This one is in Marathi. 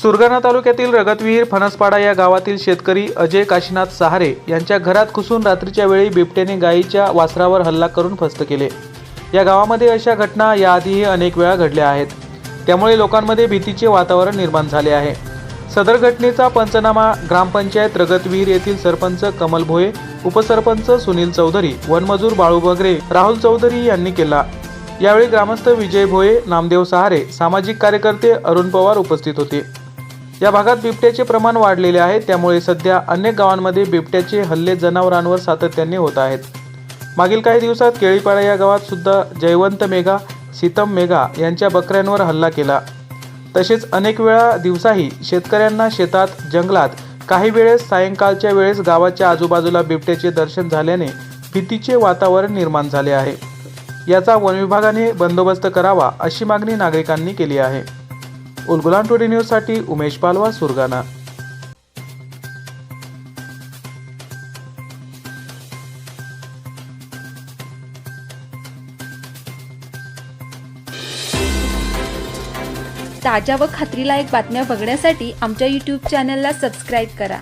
सुरगाणा तालुक्यातील रगतविहीर फणसपाडा या गावातील शेतकरी अजय काशीनाथ सहारे यांच्या घरात घुसून रात्रीच्या वेळी बिबट्याने गायीच्या वासरावर हल्ला करून फस्त केले. या गावामध्ये अशा घटना याआधीही अनेक वेळा घडल्या आहेत. त्यामुळे लोकांमध्ये भीतीचे वातावरण निर्माण झाले आहे. सदर घटनेचा पंचनामा ग्रामपंचायत रगतविहीर येथील सरपंच कमल भोये उपसरपंच सुनील चौधरी वनमजूर बाळू बगरे राहुल चौधरी यांनी केला. यावेळी ग्रामस्थ विजय भोये नामदेव सहारे सामाजिक कार्यकर्ते अरुण पवार उपस्थित होते. या भागात बिबट्याचे प्रमाण वाढलेले आहे. त्यामुळे सध्या अनेक गावांमध्ये बिबट्याचे हल्ले जनावरांवर सातत्याने होत आहेत. मागील काही दिवसात केळीपाडा या गावात सुद्धा जयवंत मेघा सीतम मेघा यांच्या बकऱ्यांवर हल्ला केला. तसेच अनेक वेळा दिवसाही शेतकऱ्यांना शेतात जंगलात काही वेळेस सायंकाळच्या वेळेस गावाच्या आजूबाजूला बिबट्याचे दर्शन झाल्याने भीतीचे वातावरण निर्माण झाले आहे. याचा वनविभागाने बंदोबस्त करावा अशी मागणी नागरिकांनी केली आहे. उलगुलान टुडे न्यूजसाठी उमेश पालवा सुरगाणा. ताज्या व खात्रीलायक बातम्या बघण्यासाठी आमच्या यूट्यूब चॅनलला सबस्क्राईब करा.